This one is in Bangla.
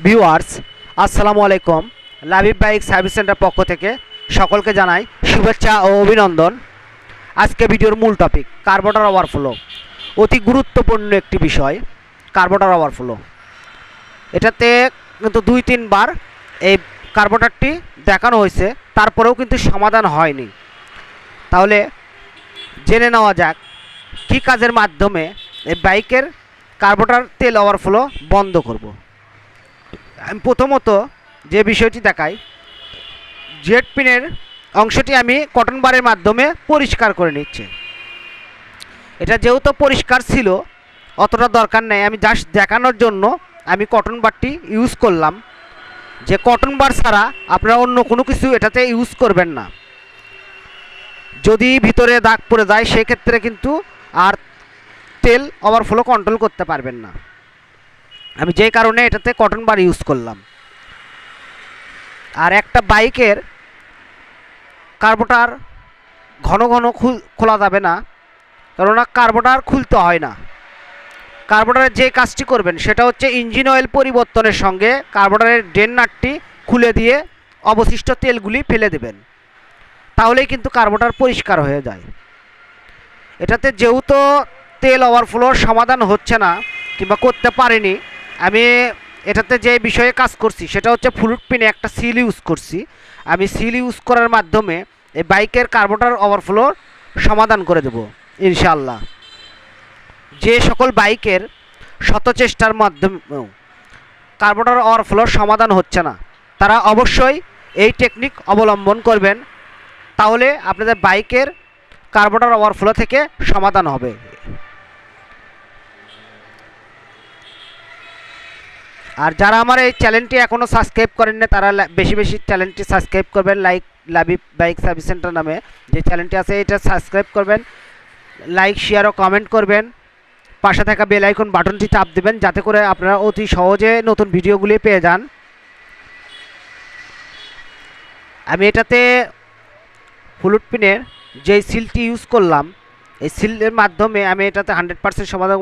ভিউয়ার্স, আসসালামু আলাইকুম। লাবিব বাইক সার্ভিস সেন্টার পক্ষ থেকে সকলকে জানাই শুভেচ্ছা ও অভিনন্দন। আজকে ভিডিওর মূল টপিক কার্বোটার ওভারফ্লো অতি গুরুত্বপূর্ণ একটি বিষয় কার্বোটার ওভারফ্লো এটাতে কিন্তু দুই, তিনবার এই কার্বোটারটি দেখানো হয়েছে, তারপরেও কিন্তু সমাধান হয়নি। তাহলে জেনে নেওয়া যাক, কী কাজের মাধ্যমে এই বাইকের কার্বোটার তেল ওভারফ্লো বন্ধ করব। আমি প্রথমত যে বিষয়টি দেখাই জেট পিনের অংশটি আমি কটন বারের মাধ্যমে পরিষ্কার করে নিচ্ছি। এটা যেহেতু পরিষ্কার ছিল, অতটা দরকার নেই। আমি জাস্ট দেখানোর জন্য আমি কটন বারটি ইউজ করলাম। যে কটন বার ছাড়া আপনারা অন্য কোনো কিছু এটাতে ইউজ করবেন না। যদি ভিতরে দাগ পড়ে যায়, সেক্ষেত্রে কিন্তু আর তেল ওভারফ্লো কন্ট্রোল করতে পারবেন না। আমি যেই কারণে এটাতে কটন বার ইউজ করলাম। আর একটা বাইকের কার্বোটার ঘন ঘন খোলা যাবে না, কেননা কার্বোটার খুলতে হয় না। কার্বোটারের যে কাজটি করবেন, সেটা হচ্ছে ইঞ্জিন অয়েল পরিবর্তনের সঙ্গে কার্বোটারের ড্রেন নাটটি খুলে দিয়ে অবশিষ্ট তেলগুলি ফেলে দেবেন। তাহলেই কিন্তু কার্বোটার পরিষ্কার হয়ে যায়। এটাতে যেহেতু তেল ওভারফ্লোর সমাধান হচ্ছে না, কিংবা করতে পারিনি আমি এটাতে যে বিষয়ে কাজ করছি, সেটা হচ্ছে ফ্লুট পিনে একটা সিল ইউজ করছি। আমি সিল ইউজ করার মাধ্যমে এই বাইকের কার্বোটার ওভারফ্লোর সমাধান করে দেব ইনশাল্লাহ যে সকল বাইকের শত চেষ্টার মাধ্যমেও কার্বোটার ওভারফ্লোর সমাধান হচ্ছে না, তারা অবশ্যই এই টেকনিক অবলম্বন করবেন, তাহলে আপনাদের বাইকের কার্বোটার ওভারফ্লো থেকে সমাধান হবে। আর যারা আমার এই চ্যানেলটি এখনও সাবস্ক্রাইব করেন না তারা বেশি বেশি চ্যানেলটি সাবস্ক্রাইব করবেন like Labib bike service centre নামে। যে চ্যানেলটি আছে, এটা সাবস্ক্রাইব করবেন লাইক শেয়ার ও কমেন্ট করবেন। পাশে থাকা বেল আইকন বাটনটি চাপ দেবেন, যাতে করে আপনারা অতি সহজে নতুন ভিডিওগুলি পেয়ে যান। আমি এটাতে ফ্লুট পিনের যে সিলটি ইউজ করলাম, এই সিলের মাধ্যমে আমি এটাতে হান্ড্রেড পার্সেন্ট সমাধান